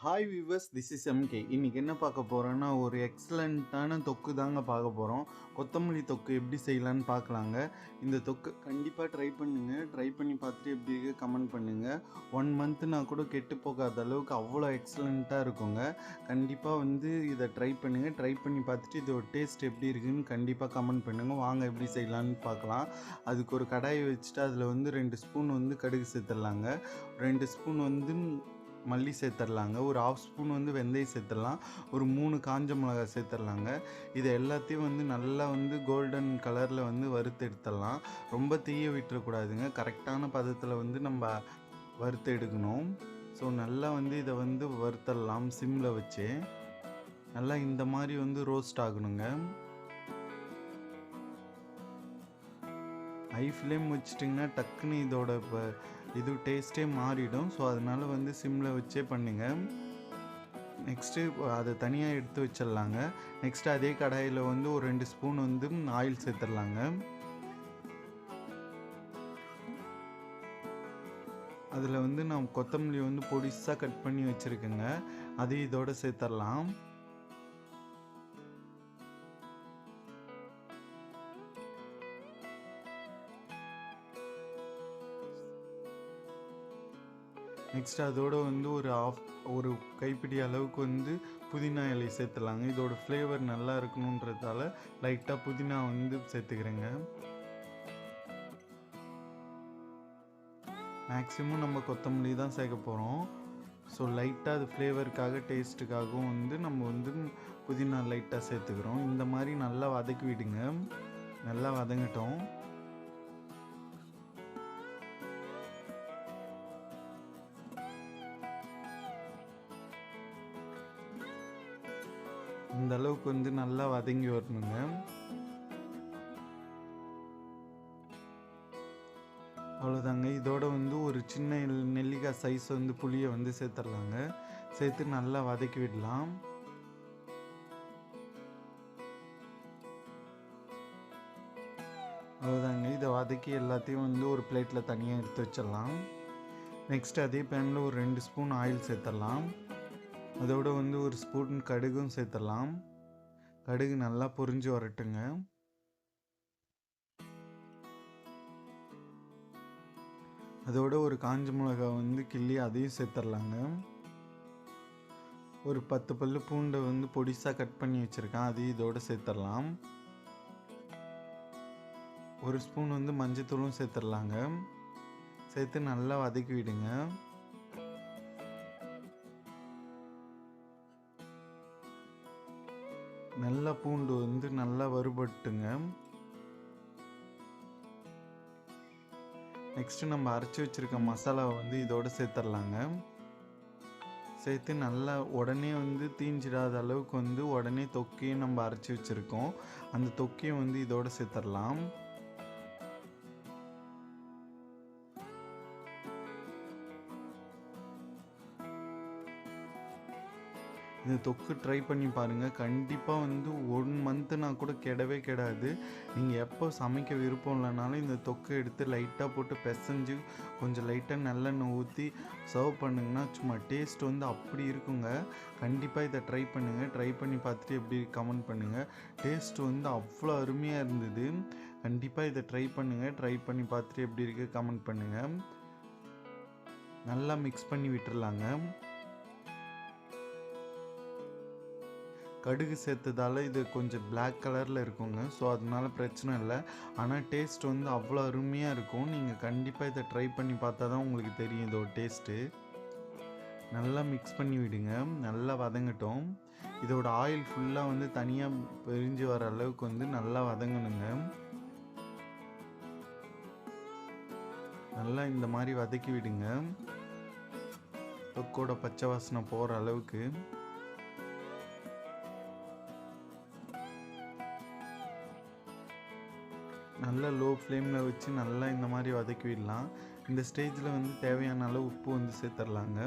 Hi viewers this is MK இன்றைக்கி என்ன பார்க்க போகிறோன்னா ஒரு எக்ஸலண்ட்டான தொக்கு தாங்க பார்க்க போகிறோம் கொத்தமல்லி தொக்கு எப்படி செய்யலான்னு பார்க்கலாங்க. இந்த தொக்கு கண்டிப்பாக ட்ரை பண்ணுங்கள் ட்ரை பண்ணி பார்த்துட்டு எப்படி இருக்கு கமெண்ட் பண்ணுங்கள் ஒன் மந்த்னா கூட கெட்டு போகாத அளவுக்கு அவ்வளோ எக்ஸலண்ட்டாக இருக்குங்க. கண்டிப்பாக வந்து இதை ட்ரை பண்ணுங்கள் ட்ரை பண்ணி பார்த்துட்டு இதோட டேஸ்ட் எப்படி இருக்குன்னு கண்டிப்பாக கமெண்ட் பண்ணுங்கள் வாங்க எப்படி செய்யலான்னு பார்க்கலாம். அதுக்கு ஒரு கடாயை வச்சுட்டு அதில் வந்து ரெண்டு ஸ்பூன் வந்து கடுகு சேர்த்துடலாங்க. ரெண்டு ஸ்பூன் வந்து மல்லி சேர்த்துடலாங்க. ஒரு ஆஃப் ஸ்பூன் வந்து வெந்தயம் சேர்த்துடலாம். ஒரு மூணு காஞ்ச மிளகாய் சேர்த்துடலாங்க. இதை எல்லாத்தையும் வந்து நல்லா வந்து கோல்டன் கலரில் வந்து வறுத்து எடுத்துடலாம். ரொம்ப தீய விட்டுறக்கூடாதுங்க. கரெக்டான பதத்தில் வந்து நம்ம வறுத்து எடுக்கணும். ஸோ நல்லா வந்து இதை வந்து வறுத்தடலாம் சிம்மில் வச்சு. நல்லா இந்த மாதிரி வந்து ரோஸ்ட் ஆகணுங்க. ஹை ஃப்ளேம் வச்சிட்டிங்கன்னா டக்குன்னு இதோட இப்போ இது டேஸ்ட்டே மாறிடும். ஸோ அதனால் வந்து சிம்மில் வச்சே பண்ணுங்க. நெக்ஸ்ட்டு அதை தனியாக எடுத்து வச்சிடலாங்க. நெக்ஸ்ட்டு அதே கடாயில் வந்து ஒரு ரெண்டு ஸ்பூன் வந்து ஆயில் சேர்த்துடலாங்க. அதில் வந்து நான் கொத்தமல்லி வந்து பொடிசாக கட் பண்ணி வச்சுருக்கேங்க. அது இதோட சேர்த்துடலாம். நெக்ஸ்ட் அதோட வந்து ஒரு ஆஃப் ஒரு கைப்பிடி அளவுக்கு வந்து புதினா இலை சேர்த்துலாங்க இதோட ஃப்ளேவர் நல்லா இருக்கணுன்றதால லைட்டாக புதினா வந்து சேர்த்துக்கிறேங்க. மேக்ஸிமம் நம்ம கொத்தமல்லி தான் சேர்க்க போகிறோம் ஸோ லைட்டாக அது ஃப்ளேவருக்காக டேஸ்ட்டுக்காகவும் வந்து நம்ம வந்து புதினா லைட்டாக சேர்த்துக்கிறோம். இந்த மாதிரி நல்லா வதக்கி விடுங்க. நல்லா வதங்கட்டும். இந்த அளவுக்கு வந்து நல்லா வதங்கி வரணுங்க. அவ்வளோதாங்க இதோட வந்து ஒரு சின்ன நெல்லிக்காய் சைஸ் வந்து புளியை வந்து சேர்த்துடலாங்க. சேர்த்து நல்லா வதக்கி விடலாம். அவ்வளோதாங்க இதை வதக்கி எல்லாத்தையும் வந்து ஒரு பிளேட்டில் தனியாக எடுத்து வச்சிடலாம். நெக்ஸ்ட் அதே பேனில் ஒரு ரெண்டு ஸ்பூன் ஆயில் சேர்த்துடலாம். அதோட வந்து ஒரு ஸ்பூன் கடுகும் சேர்த்துடலாம். கடுகு நல்லா பொரிஞ்சு வரட்டுங்க. அதோட ஒரு காஞ்ச மிளகாய் வந்து கிள்ளி அதையும் சேர்த்துடலாங்க. ஒரு பத்து பல்லு பூண்டை வந்து பொடிசாக கட் பண்ணி வச்சுருக்கேன். அதையும் இதோட சேர்த்துடலாம். ஒரு ஸ்பூன் வந்து மஞ்சத்தூளும் சேர்த்துடலாங்க. சேர்த்து நல்லா வதக்கி விடுங்க. நல்லா பூண்டு வந்து நல்லா வறுபட்டுங்க. நெக்ஸ்ட்டு நம்ம அரைச்சி வச்சுருக்க மசாலாவை வந்து இதோட சேர்த்துடலாங்க. சேர்த்து நல்லா உடனே வந்து தீஞ்சிடாத அளவுக்கு வந்து உடனே தொக்கையும் நம்ம அரைச்சி வச்சுருக்கோம். அந்த தொக்கையும் வந்து இதோட சேர்த்துடலாம். இந்த தொக்கு ட்ரை பண்ணி பாருங்கள் கண்டிப்பாக வந்து ஒன் மந்த்துனா கூட கெடவே கெடாது. நீங்கள் எப்போ சமைக்க விருப்பம் இல்லைனாலும் இந்த தொக்கு எடுத்து லைட்டாக போட்டு பிசைஞ்சு கொஞ்சம் லைட்டாக நல்லெண்ணெய் ஊற்றி சர்வ் பண்ணுங்கன்னா சும்மா டேஸ்ட் வந்து அப்படி இருக்குங்க. கண்டிப்பாக இதை ட்ரை பண்ணுங்கள் ட்ரை பண்ணி பார்த்துட்டு எப்படி கமெண்ட் பண்ணுங்கள் டேஸ்ட் வந்து அவ்வளோ அருமையாக இருந்தது. கண்டிப்பாக இதை ட்ரை பண்ணுங்கள் ட்ரை பண்ணி பார்த்துட்டு எப்படி இருக்குது கமெண்ட் பண்ணுங்கள் நல்லா மிக்ஸ் பண்ணி விட்டுருலாங்க கடுகு சேர்த்ததால் இது கொஞ்சம் பிளாக் கலரில் இருக்குங்க. ஸோ அதனால பிரச்சனை இல்லை. ஆனால் டேஸ்ட் வந்து அவ்வளோ அருமையாக இருக்கும். நீங்கள் கண்டிப்பாக இதை ட்ரை பண்ணி பார்த்தா தான் உங்களுக்கு தெரியும் இதோட டேஸ்ட்டு நல்லா மிக்ஸ் பண்ணி விடுங்க. நல்லா வதங்கட்டும். இதோட ஆயில் ஃபுல்லாக வந்து தனியாக பிரிஞ்சு வர அளவுக்கு வந்து நல்லா வதங்கணுங்க. நல்லா இந்த மாதிரி வதக்கி விடுங்க. தொக்கோட பச்சை வாசனை போகிற அளவுக்கு. நல்லா லோ ஃப்ளேமில் வச்சு நல்லா இந்த மாதிரி வதக்கி விடலாம் இந்த ஸ்டேஜில் வந்து தேவையான அளவு உப்பு வந்து சேர்த்துடலாங்க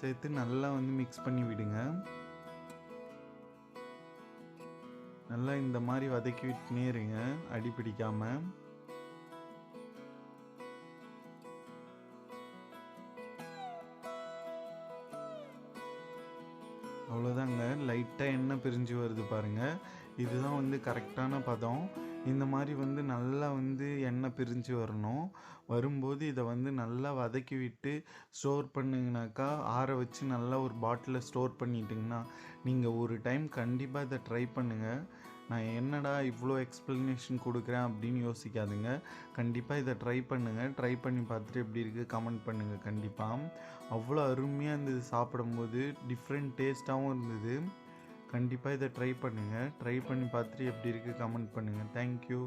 சேர்த்து நல்லா வந்து மிக்ஸ் பண்ணி விடுங்க. நல்லா இந்த மாதிரி வதக்கி விட்டுனே இருங்க அடி பிடிக்காமல் அவ்வளோதாங்க லைட்டாக எண்ணெய் பிரிஞ்சு வருது பாருங்கள் இதுதான் வந்து கரெக்டான பதம். இந்த மாதிரி வந்து நல்லா வந்து எண்ணெய் பிரிஞ்சு வரணும். வரும்போது இதை வந்து நல்லா வதக்கி விட்டு ஸ்டோர் பண்ணிங்கனாக்கா ஆற வச்சு நல்லா ஒரு பாட்டிலில் ஸ்டோர் பண்ணிட்டிங்கன்னா நீங்கள் ஒரு டைம் கண்டிப்பாக இதை ட்ரை பண்ணுங்கள் நான் என்னடா இவ்வளோ எக்ஸ்ப்ளனேஷன் கொடுக்குறேன் அப்படின்னு யோசிக்காதுங்க. கண்டிப்பாக இதை ட்ரை பண்ணுங்கள் ட்ரை பண்ணி பார்த்துட்டு எப்படி இருக்குது கமெண்ட் பண்ணுங்கள் கண்டிப்பாக அவ்வளோ அருமையாக இருந்தது சாப்பிடும்போது டிஃப்ரெண்ட் டேஸ்ட்டாகவும் இருந்தது. கண்டிப்பாக இதை ட்ரை பண்ணுங்கள் ட்ரை பண்ணி பார்த்துட்டு எப்படி இருக்குது கமெண்ட் பண்ணுங்கள் தேங்க்யூ